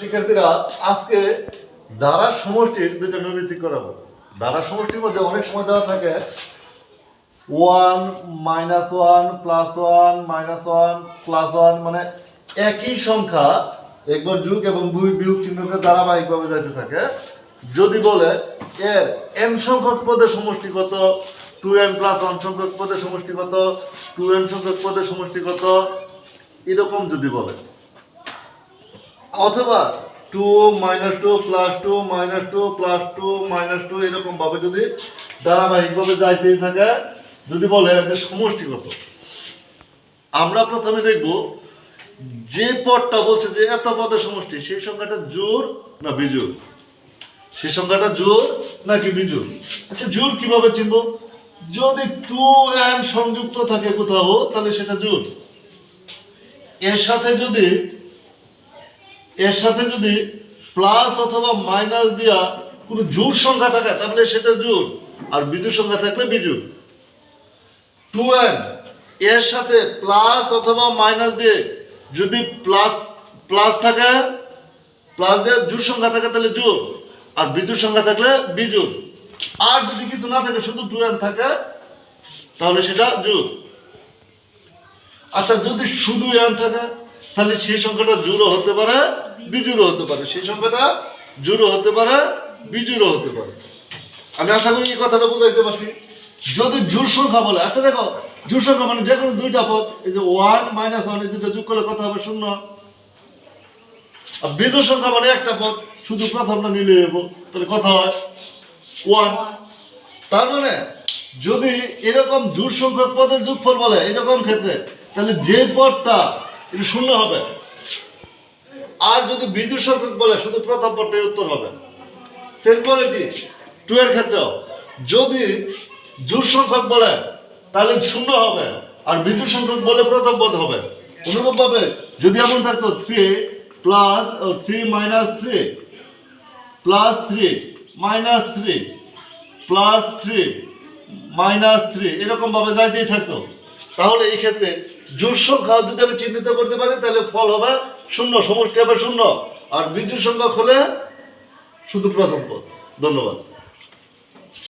শিক্ষার্থীরা, আজকে দ্বারা সমষ্টির দুইটা বিবৃতি করাবো দ্বারা সমষ্টির মধ্যে অনেক সময় দেওয়া থাকে one minus one plus one minus one plus one মানে একই সংখ্যা একবার যুগ এবং দুই বিয়োগ চিহ্নকে ধারাবাহিকভাবে যাইতে থাকে। যদি বলে এর এন সংখ্যক পদের সমষ্টি কত টু এন প্লাস ওয়ান সংখ্যক পদের সমষ্টি কত টু এন সংখ্যক পদের সমষ্টি কত, এরকম যদি বলে। অথবা two minus two plus two minus two plus two minus two এরকম ভাবে যদি ধারাবাহিকভাবে যাইতেই থাকে, যদি বলে যে সমষ্টি কত আমরা প্রথমে দেখব যে পদটা বলছে যে এত পদের সমষ্টি, সেই সংখ্যাটা জোর না বিজোর সেই সংখ্যাটা জোর নাকি বিজোর আচ্ছা জোর কীভাবে চিনব? যদি টু এন সংযুক্ত থাকে কোথাও, তাহলে সেটা জোর। এর সাথে যদি এর সাথে যদি প্লাস অথবা মাইনাস দিয়া কোনো জোর সংখ্যা থাকে, তাহলে সেটা জোর আর বিজুর সংখ্যা থাকলে বিজুর টু এন এর সাথে প্লাস অথবা মাইনাস দিয়ে যদি প্লাস প্লাস থাকে প্লাস দিয়ে জোর সংখ্যা থাকে, তাহলে জোর আর বিজুর সংখ্যা থাকলে বিজুর আর যদি কিছু না থাকে, শুধু টু এন থাকে, তাহলে সেটা জোর আচ্ছা যদি শুধু এন থাকে তাহলে সেই সংখ্যাটা জুরো হতে পারে বিজুরো হতে পারে। সেই সংখ্যাটা জুরো হতে পারে বিজুরো হতে পারে। আমি আশা করি এই কথাটা বুঝাইতে পারছি। যদি জোর সংখ্যা বলে আচ্ছা দেখো জোর সংখ্যা মানে যে কোনো দুইটা পদ, এই যে ওয়ান মাইনাস ওয়ান এই দুটো যোগ করলে কথা হবে শূন্য। আর বিজুর সংখ্যা মানে একটা পদ, শুধু প্রথমটা মিলে যাব তাহলে কথা হয় ওয়ান তার মানে যদি এরকম জোর সংখ্যক পদের যোগফল বলে, এরকম ক্ষেত্রে, তাহলে যে পদটা এটা শূন্য হবে। আর যদি বিদ্যুৎ সংখ্যক বলে, শুধু প্রথম পদটাই উত্তর হবে। সেম টু এর ক্ষেত্রেও। যদি জোর সংখ্যক বলে, তাহলে শূন্য হবে। আর বিদ্যুৎ সংখ্যক বলে প্রথম পদ হবে। অনুরূপভাবে যদি এমন থাকতো three plus three minus three plus three minus three plus three minus three এরকম ভাবে যাইতেই থাকতো। তাহলে এই ক্ষেত্রে জোর সংখ্যা যদি আমি চিহ্নিত করতে পারি, তাহলে ফল হবে শূন্য, সমষ্টি হবে শূন্য। আর বিদ্যুৎ সংখ্যা হলে শুধু প্রথম পদ। ধন্যবাদ।